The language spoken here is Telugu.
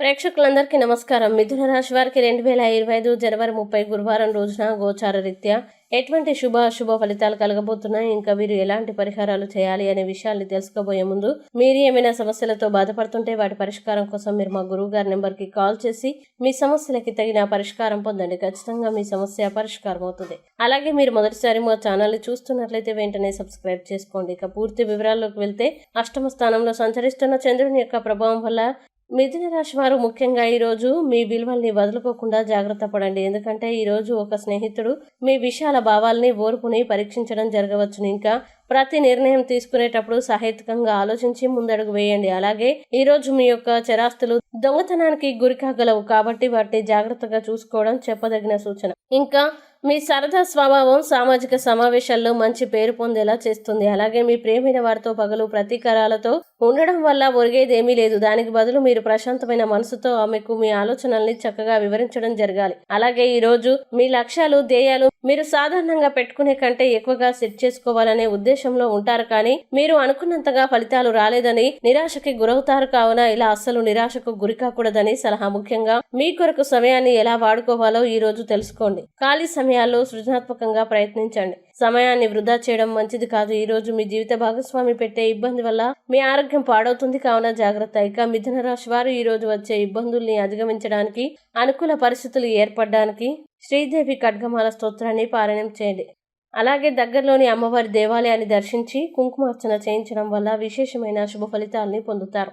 ప్రేక్షకులందరికీ నమస్కారం. మిథున రాశి వారికి రెండు వేల ఇరవై ఐదు జనవరి ముప్పై గురువారం రోజున గోచార రీత్యా ఎటువంటి శుభ అశుభ ఫలితాలు కలగబోతున్నాయి? ఇంకా వీరు ఎలాంటి పరిహారాలు చేయాలి అనే విషయాన్ని తెలుసుకోబోయే ముందు మీరు ఏమైనా సమస్యలతో బాధపడుతుంటే వాటి పరిష్కారం కోసం మీరు మా గురువు గారి నెంబర్కి కాల్ చేసి మీ సమస్యలకి తగిన పరిష్కారం పొందండి. ఖచ్చితంగా మీ సమస్య పరిష్కారం అవుతుంది. అలాగే మీరు మొదటిసారి మా ఛానల్ని చూస్తున్నట్లయితే వెంటనే సబ్స్క్రైబ్ చేసుకోండి. ఇక పూర్తి వివరాల్లోకి వెళ్తే అష్టమ స్థానంలో సంచరిస్తున్న చంద్రుని యొక్క ప్రభావం వల్ల మిథున రాశి వారు ముఖ్యంగా ఈరోజు మీ విలువల్ని వదులుకోకుండా జాగ్రత్త పడండి. ఎందుకంటే ఈరోజు ఒక స్నేహితుడు మీ విశాల భావాల్ని ఓర్పుని పరీక్షించడం జరగవచ్చును. ఇంకా ప్రతి నిర్ణయం తీసుకునేటప్పుడు సహేతుకంగా ఆలోచించి ముందడుగు వేయండి. అలాగే ఈరోజు మీ యొక్క చరాస్తులు దొంగతనానికి గురికాగలవు కాబట్టి వాటిని జాగ్రత్తగా చూసుకోవడం చెప్పదగిన సూచన. ఇంకా మీ సరదా స్వభావం సామాజిక సమావేశాల్లో మంచి పేరు పొందేలా చేస్తుంది. అలాగే మీ ప్రేమైన వారితో పగలు ప్రతీకారాలతో ఉండడం వల్ల ఒరిగేదేమీ లేదు. దానికి బదులు మీరు ప్రశాంతమైన మనసుతో ఆమెకు మీ ఆలోచనల్ని చక్కగా వివరించడం జరగాలి. అలాగే ఈ రోజు మీ లక్ష్యాలు ధ్యేయాలు మీరు సాధారణంగా పెట్టుకునే కంటే ఎక్కువగా సెట్ చేసుకోవాలనే ఉద్దేశంలో ఉంటారు. కానీ మీరు అనుకున్నంతగా ఫలితాలు రాలేదని నిరాశకి గురవుతారు కావున ఇలా అస్సలు నిరాశకు గురి కాకూడదని సలహా. ముఖ్యంగా మీ కొరకు సమయాన్ని ఎలా వాడుకోవాలో ఈ రోజు తెలుసుకోండి. ఖాళీ సమయం సమయాల్లో సృజనాత్మకంగా ప్రయత్నించండి. సమయాన్ని వృధా చేయడం మంచిది కాదు. ఈ రోజు మీ జీవిత భాగస్వామి పెట్టే ఇబ్బంది వల్ల మీ ఆరోగ్యం పాడవుతుంది. కావున జాగ్రత్త. ఇక మిథున రాశి వారు ఈ రోజు వచ్చే ఇబ్బందుల్ని అధిగమించడానికి అనుకూల పరిస్థితులు ఏర్పడడానికి శ్రీదేవి ఖడ్గమాల స్తోత్రాన్ని పారాయణం చేయండి. అలాగే దగ్గరలోని అమ్మవారి దేవాలయాన్ని దర్శించి కుంకుమార్చన చేయించడం వల్ల విశేషమైన శుభ ఫలితాలని పొందుతారు.